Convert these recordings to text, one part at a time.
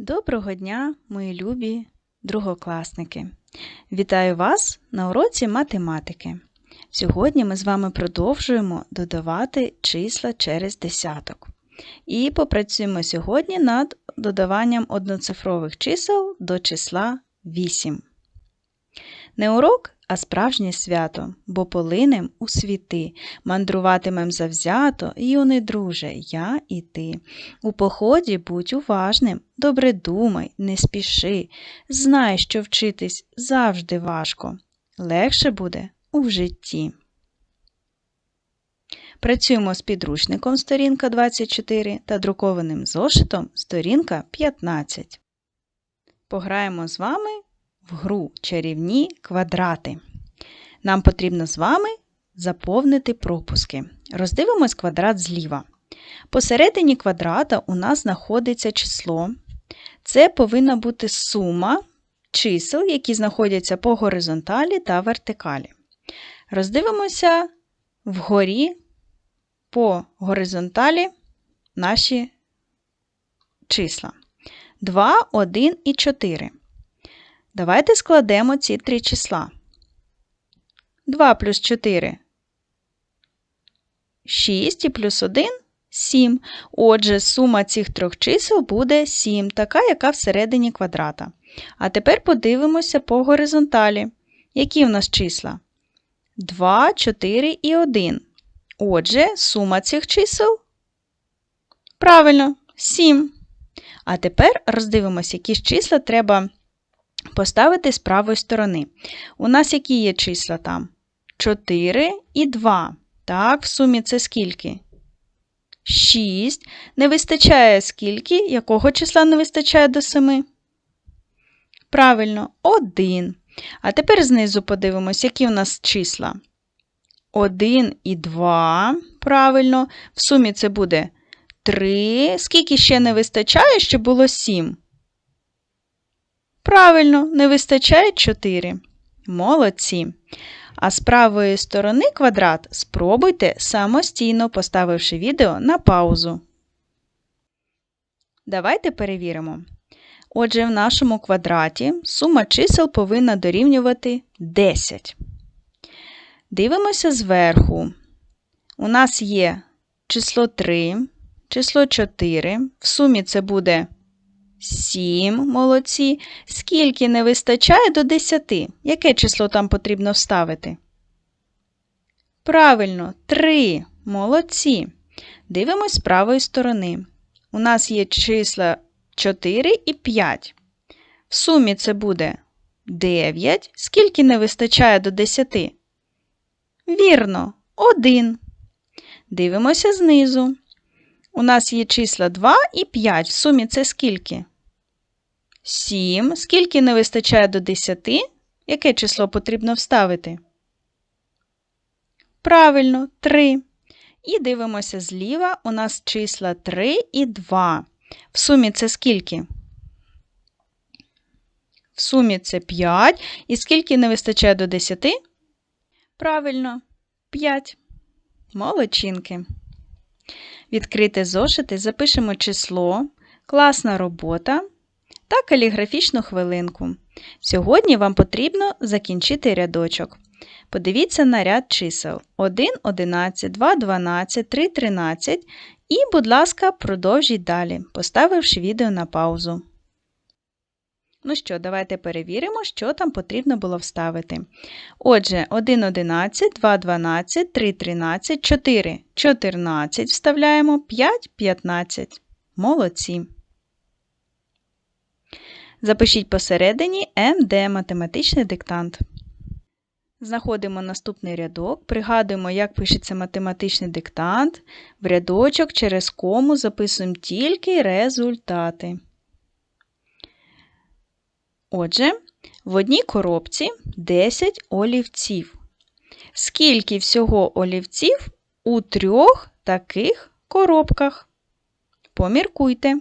Доброго дня, мої любі другокласники! Вітаю вас на уроці математики. Сьогодні ми з вами продовжуємо додавати числа через десяток. І попрацюємо сьогодні над додаванням одноцифрових чисел до числа 8. Не урок, а справжнє свято, бо полинем у світи, мандруватимем завзято, юний друже, я і ти. У поході будь уважним, добре думай, не спіши, знай, що вчитись завжди важко, легше буде у житті. Працюємо з підручником сторінка 24 та друкованим зошитом сторінка 15. Пограємо з вами в гру чарівні квадрати. Нам потрібно з вами заповнити пропуски. Роздивимось квадрат зліва. Посередині квадрата у нас знаходиться число. Це повинна бути сума чисел, які знаходяться по горизонталі та вертикалі. Роздивимося вгорі по горизонталі наші числа. 2, 1 і 4. Давайте складемо ці три числа. 2 плюс 4 6 і плюс 1 7. Отже, сума цих трьох чисел буде 7, така, яка всередині квадрата. А тепер подивимося по горизонталі. Які в нас числа? 2, 4 і 1. Отже, сума цих чисел. Правильно, 7. А тепер роздивимося, які ж числа треба поставити з правої сторони. У нас які є числа там? 4 і 2. Так, в сумі це скільки? 6. Не вистачає скільки? Якого числа не вистачає до 7? Правильно, 1. А тепер знизу подивимось, які у нас числа. 1 і 2. Правильно. В сумі це буде 3. Скільки ще не вистачає, щоб було 7? Правильно, не вистачає 4. Молодці. А з правої сторони квадрат спробуйте самостійно, поставивши відео на паузу. Давайте перевіримо. Отже, в нашому квадраті сума чисел повинна дорівнювати 10. Дивимося зверху. У нас є число 3, число 4. В сумі це буде 7, молодці. Скільки не вистачає до 10? Яке число там потрібно вставити? Правильно, 3. Молодці. Дивимось з правої сторони. У нас є числа 4 і 5. В сумі це буде 9. Скільки не вистачає до 10? Вірно, 1. Дивимося знизу. У нас є числа 2 і 5. В сумі це скільки? 7. Скільки не вистачає до 10? Яке число потрібно вставити? Правильно, 3. І дивимося зліва. У нас числа 3 і 2. В сумі це скільки? В сумі це 5. І скільки не вистачає до 10? Правильно, 5. Молодчинки. Відкрити зошити, запишемо число, класна робота та каліграфічну хвилинку. Сьогодні вам потрібно закінчити рядочок. Подивіться на ряд чисел 1, 11, 2, 12, 3, 13 і, будь ласка, продовжіть далі, поставивши відео на паузу. Ну що, давайте перевіримо, що там потрібно було вставити. Отже, 1 11, 2 12, 3 13, 4 14 вставляємо, 5 15. Молодці. Запишіть посередині МД математичний диктант. Знаходимо наступний рядок, пригадуємо, як пишеться математичний диктант. В рядочок через кому записуємо тільки результати. Отже, в одній коробці 10 олівців. Скільки всього олівців у трьох таких коробках? Поміркуйте.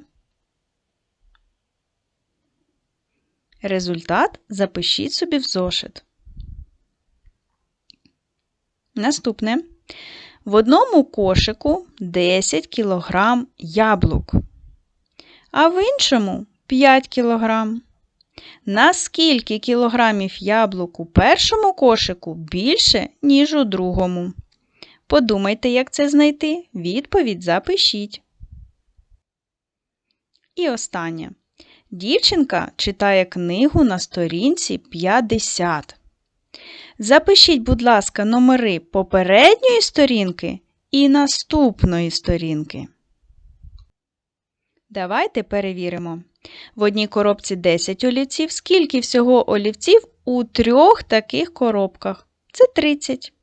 Результат запишіть собі в зошит. Наступне. В одному кошику 10 кг яблук, а в іншому 5 кг. На скільки кілограмів яблук у першому кошику більше, ніж у другому? Подумайте, як це знайти. Відповідь запишіть. І останнє. Дівчинка читає книгу на сторінці 50. Запишіть, будь ласка, номери попередньої сторінки і наступної сторінки. Давайте перевіримо. В одній коробці 10 олівців. Скільки всього олівців у трьох таких коробках? Це 30.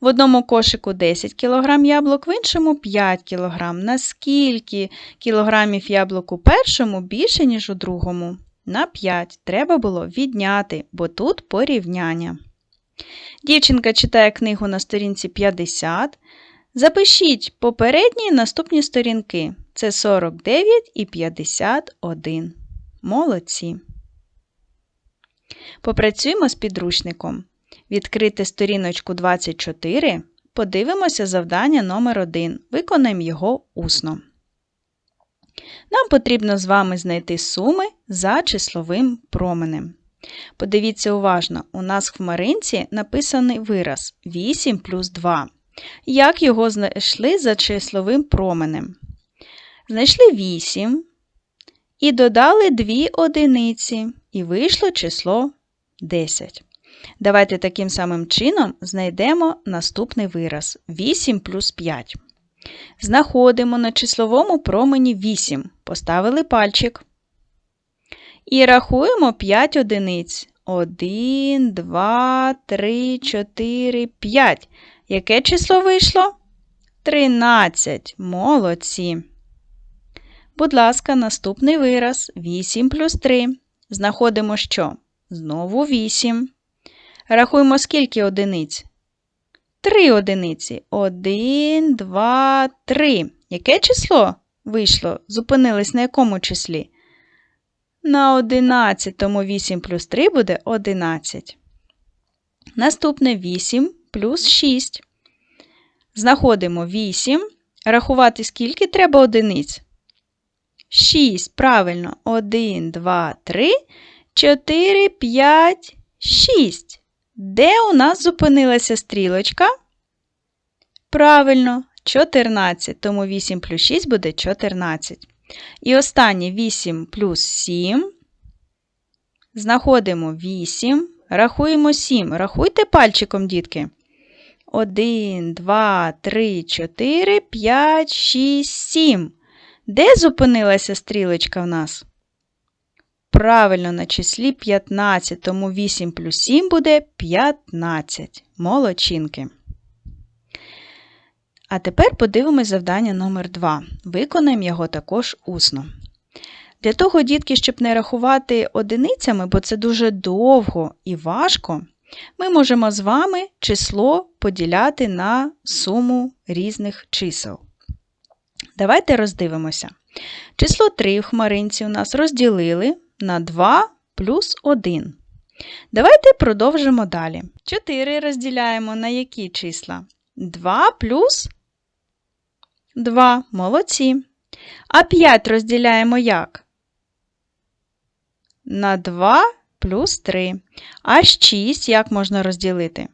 В одному кошику 10 кг яблук, в іншому 5 кг. На скільки кілограмів яблук у першому більше, ніж у другому? На 5. Треба було відняти, бо тут порівняння. Дівчинка читає книгу на сторінці 50. Запишіть попередні і наступні сторінки. Це 49 і 51. Молодці. Попрацюємо з підручником. Відкрити сторіночку 24. Подивимося завдання номер 1 Виконаємо його усно. Нам потрібно з вами знайти суми за числовим променем. Подивіться уважно, у нас в хмаринці написаний вираз 8 плюс 2. Як його знайшли за числовим променем? Знайшли 8 і додали 2 одиниці, і вийшло число 10. Давайте таким самим чином знайдемо наступний вираз 8 плюс 5. Знаходимо на числовому промені 8. Поставили пальчик. І рахуємо 5 одиниць. 1, 2, 3, 4, 5. Яке число вийшло? 13. Молодці. Будь ласка, наступний вираз 8 плюс 3. Знаходимо що? Знову 8. Рахуємо скільки одиниць? 3 одиниці. 1, 2, 3. Яке число вийшло? Зупинились на якому числі? На 11, тому 8 плюс 3 буде 11. Наступне 8 плюс 6. Знаходимо 8. Рахувати скільки треба одиниць? 6. Правильно. 1, 2, 3, 4, 5, 6. Де у нас зупинилася стрілочка? Правильно, 14. Тому 8 плюс 6 буде 14. І останнє 8 плюс 7. Знаходимо 8. Рахуємо 7. Рахуйте пальчиком, дітки. 1, 2, 3, 4, 5, 6, 7. Де зупинилася стрілочка в нас? Правильно, на числі 15, тому 8 плюс 7 буде 15. Молодчинки. А тепер подивимось завдання номер 2 Виконаємо його також усно. Для того, дітки, щоб не рахувати одиницями, бо це дуже довго і важко, ми можемо з вами число поділяти на суму різних чисел. Давайте роздивимося. Число 3 в хмаринці у нас розділили на 2 плюс 1. Давайте продовжимо далі. 4 розділяємо на які числа? 2 плюс 2. Молодці. А 5 розділяємо як? На 2 плюс 3. А 6 як можна розділити?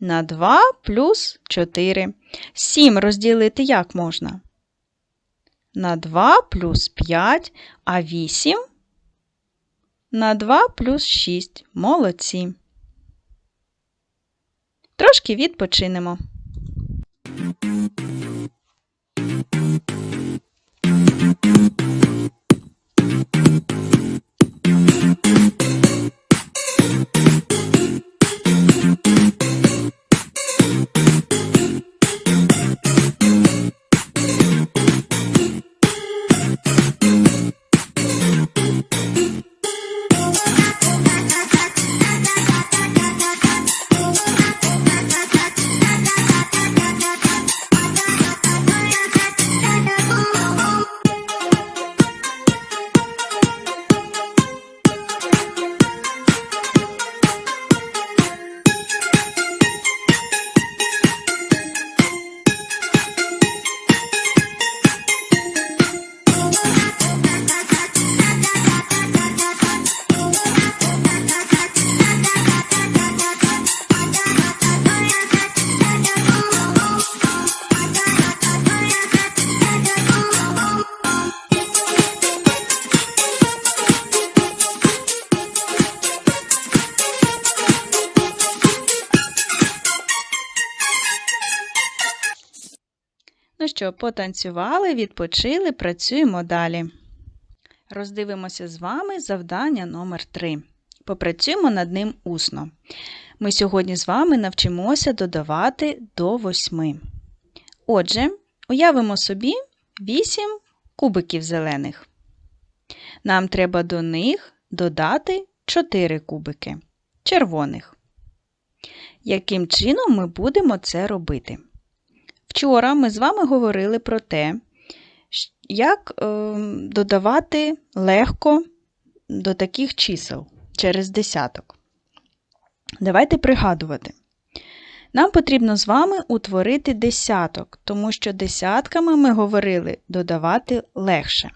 На 2 плюс 4. 7 розділити як можна? На 2 плюс 5, а 8 на 2 плюс 6. Молодці. Трошки відпочинемо. Що, потанцювали, відпочили, працюємо далі. Роздивимося з вами завдання номер 3 Попрацюємо над ним усно. Ми сьогодні з вами навчимося додавати до 8. Отже, уявимо собі 8 кубиків зелених. Нам треба до них додати 4 кубики червоних. Яким чином ми будемо це робити? Вчора ми з вами говорили про те, як е, додавати легко до таких чисел через десяток. Давайте пригадувати. Нам потрібно з вами утворити десяток, тому що десятками ми говорили додавати легше.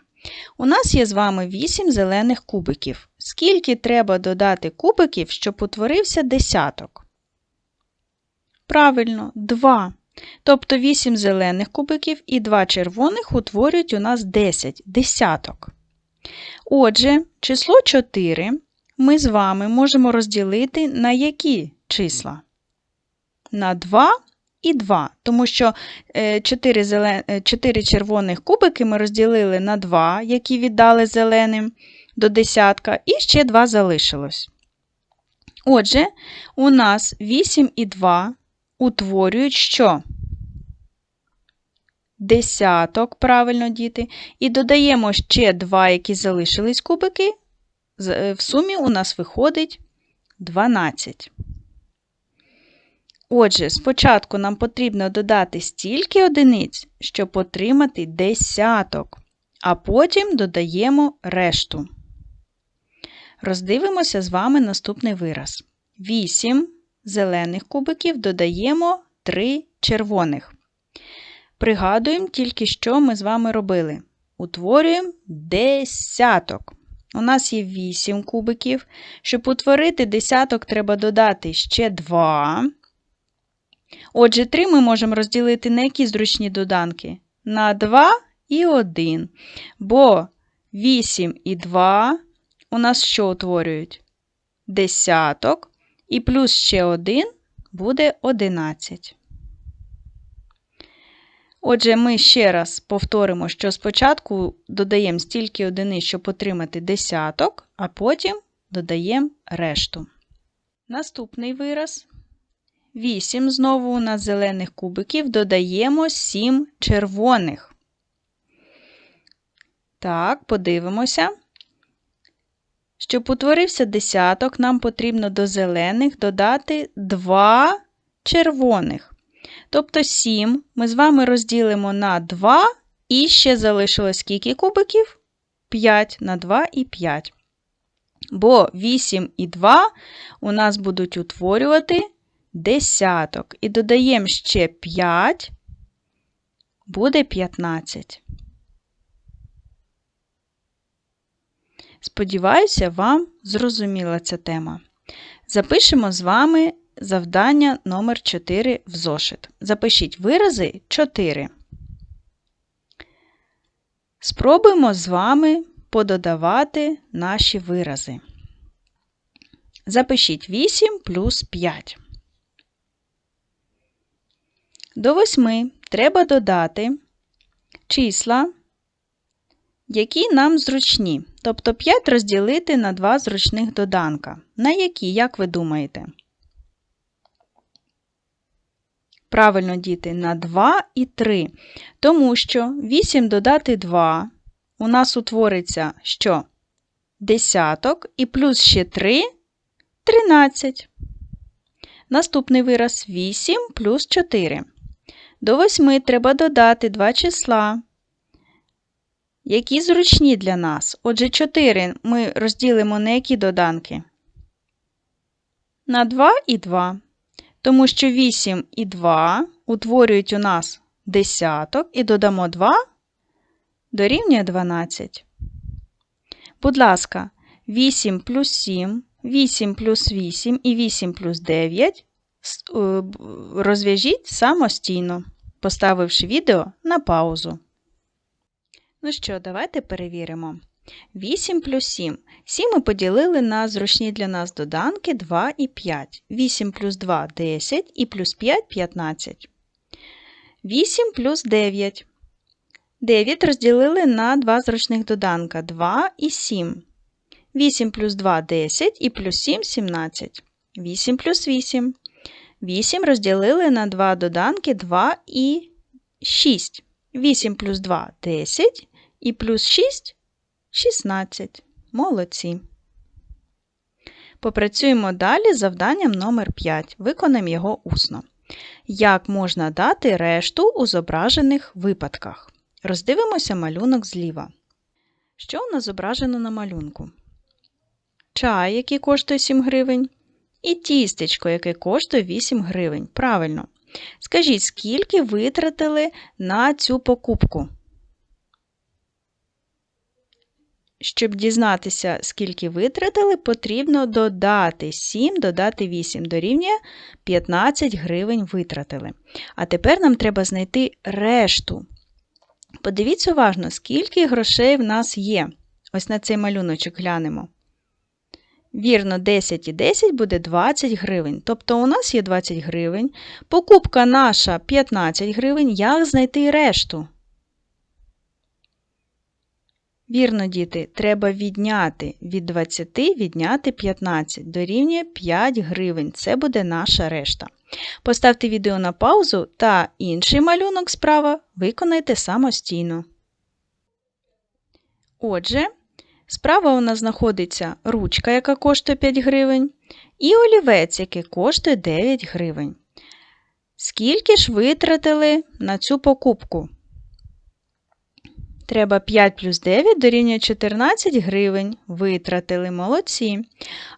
У нас є з вами 8 зелених кубиків. Скільки треба додати кубиків, щоб утворився десяток? Правильно, 2. Тобто 8 зелених кубиків і 2 червоних утворюють у нас 10 десяток. Отже, число 4 ми з вами можемо розділити на які числа? На 2 і 2, тому що 4, зелен... 4 червоних кубики ми розділили на 2, які віддали зеленим до десятка, і ще 2 залишилось. Отже, у нас 8 і 2 утворюють що? Десяток, правильно, діти. І додаємо ще 2, які залишились кубики. Е, в сумі у нас виходить 12. Отже, спочатку нам потрібно додати стільки одиниць, щоб отримати десяток, а потім додаємо решту. Роздивимося з вами наступний вираз. 8 зелених кубиків додаємо 3 червоних. Пригадуємо тільки, що ми з вами робили. Утворюємо десяток. У нас є 8 кубиків. Щоб утворити десяток, треба додати ще 2. Отже, 3 ми можемо розділити на які зручні доданки? На 2 і 1. Бо 8 і 2 у нас що утворюють? Десяток. І плюс ще 1 буде 11. Отже, ми ще раз повторимо, що спочатку додаємо стільки одиниць, щоб отримати десяток, а потім додаємо решту. Наступний вираз. 8 знову у нас зелених кубиків додаємо 7 червоних. Так, подивимося. Щоб утворився десяток, нам потрібно до зелених додати 2 червоних. Тобто 7 ми з вами розділимо на 2 і ще залишилось скільки кубиків? 5 на 2 і 5. Бо 8 і 2 у нас будуть утворювати десяток. І додаємо ще 5, буде 15. Сподіваюся, вам зрозуміла ця тема. Запишемо з вами завдання номер 4 в зошит. Запишіть вирази 4. Спробуємо з вами пододавати наші вирази. Запишіть 8 плюс 5. До 8 треба додати числа, які нам зручні. Тобто 5 розділити на 2 зручних доданка. На які, як ви думаєте? Правильно, діти, на 2 і 3. Тому що 8 додати 2 у нас утвориться що? Десяток і плюс ще 3 13. Наступний вираз 8 плюс 4. До 8 треба додати 2 числа, які зручні для нас. Отже, 4 ми розділимо на які доданки? На 2 і 2 тому що 8 і 2 утворюють у нас десяток і додамо 2 дорівнює 12. Будь ласка, 8 плюс 7, 8 плюс 8 і 8 плюс 9 е, розв'яжіть самостійно, поставивши відео на паузу. Ну що, давайте перевіримо. 8 плюс 7. 7 ми поділили на зручні для нас доданки 2 і 5. 8 плюс 2 10 і плюс 5 15. 8 плюс 9. 9 розділили на два зручних доданка 2 і 7. 8 плюс 2 10 і плюс 7 17. 8 плюс 8. 8 розділили на два доданки 2 і 6. 8 плюс 2 10 і плюс 6 16. Молодці. Попрацюємо далі з завданням номер 5. Виконаємо його усно. Як можна дати решту у зображених випадках? Роздивимося малюнок зліва. Що у нас зображено на малюнку? Чай, який коштує 7 гривень, і тістечко, яке коштує 8 гривень. Правильно. Скажіть, скільки витратили на цю покупку? Щоб дізнатися, скільки витратили, потрібно додати 7, додати 8 дорівнює 15 гривень витратили. А тепер нам треба знайти решту. Подивіться уважно, скільки грошей в нас є. Ось на цей малюночок глянемо. Вірно, 10 і 10 буде 20 гривень. Тобто у нас є 20 гривень. Покупка наша 15 гривень. Як знайти решту? Вірно, діти, треба відняти від 20 відняти 15. Дорівнює 5 гривень. Це буде наша решта. Поставте відео на паузу та інший малюнок справа виконайте самостійно. Отже, справа у нас знаходиться ручка, яка коштує 5 гривень, і олівець, який коштує 9 гривень. Скільки ж витратили на цю покупку? Треба 5 плюс 9 дорівнює 14 гривень. Витратили молодці.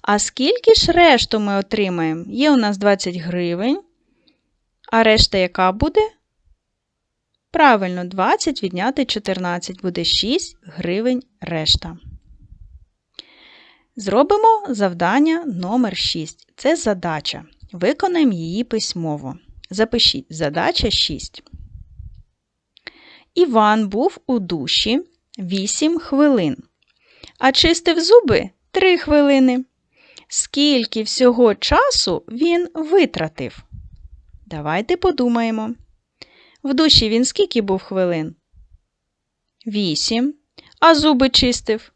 А скільки ж решту ми отримаємо? Є у нас 20 гривень. А решта яка буде? Правильно, 20 відняти 14 буде 6 гривень решта. Зробимо завдання номер 6. Це задача. Виконаємо її письмово. Запишіть задача 6. Іван був у душі 8 хвилин, а чистив зуби 3 хвилини. Скільки всього часу він витратив? Давайте подумаємо. В душі він скільки був хвилин? 8. А зуби чистив?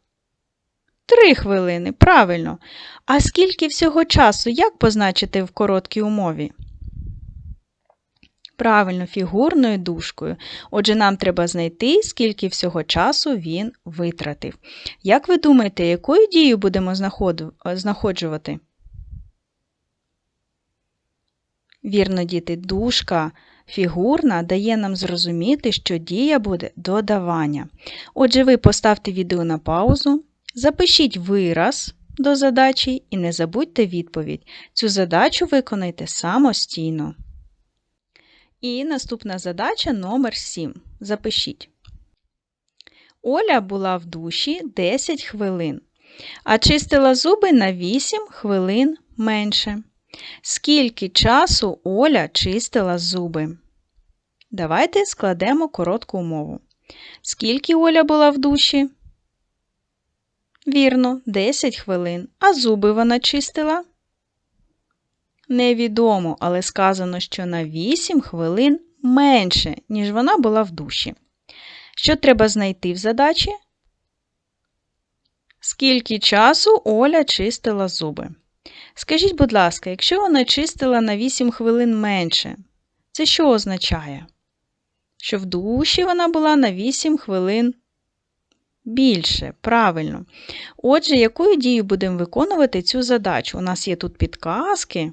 3 хвилини. Правильно. А скільки всього часу як позначити в короткій умові? Правильно, фігурною дужкою. Отже, нам треба знайти, скільки всього часу він витратив. Як ви думаєте, якою дією будемо знаходжувати? Вірно, діти, дужка фігурна дає нам зрозуміти, що дія буде додавання. Отже, ви поставте відео на паузу, запишіть вираз до задачі і не забудьте відповідь. Цю задачу виконайте самостійно. І наступна задача номер 7. Запишіть. Оля була в душі 10 хвилин, а чистила зуби на 8 хвилин менше. Скільки часу Оля чистила зуби? Давайте складемо коротку умову. Скільки Оля була в душі? Вірно, 10 хвилин. А зуби вона чистила? Невідомо, але сказано, що на 8 хвилин менше, ніж вона була в душі. Що треба знайти в задачі? Скільки часу Оля чистила зуби? Скажіть, будь ласка, якщо вона чистила на 8 хвилин менше, це що означає? Що в душі вона була на 8 хвилин більше. Правильно. Отже, якою дією будемо виконувати цю задачу? У нас є тут підказки.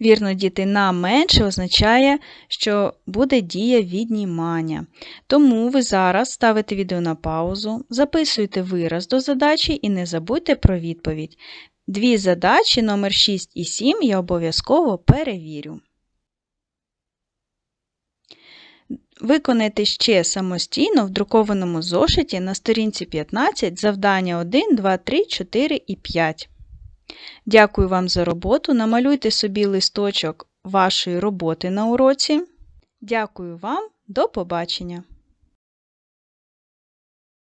Вірно, діти на менше означає, що буде дія віднімання. Тому ви зараз ставите відео на паузу, записуйте вираз до задачі і не забудьте про відповідь. Дві задачі номер 6 і 7 я обов'язково перевірю. Виконайте ще самостійно в друкованому зошиті на сторінці 15 завдання 1, 2, 3, 4 і 5. Дякую вам за роботу. Намалюйте собі листочок вашої роботи на уроці. Дякую вам, до побачення!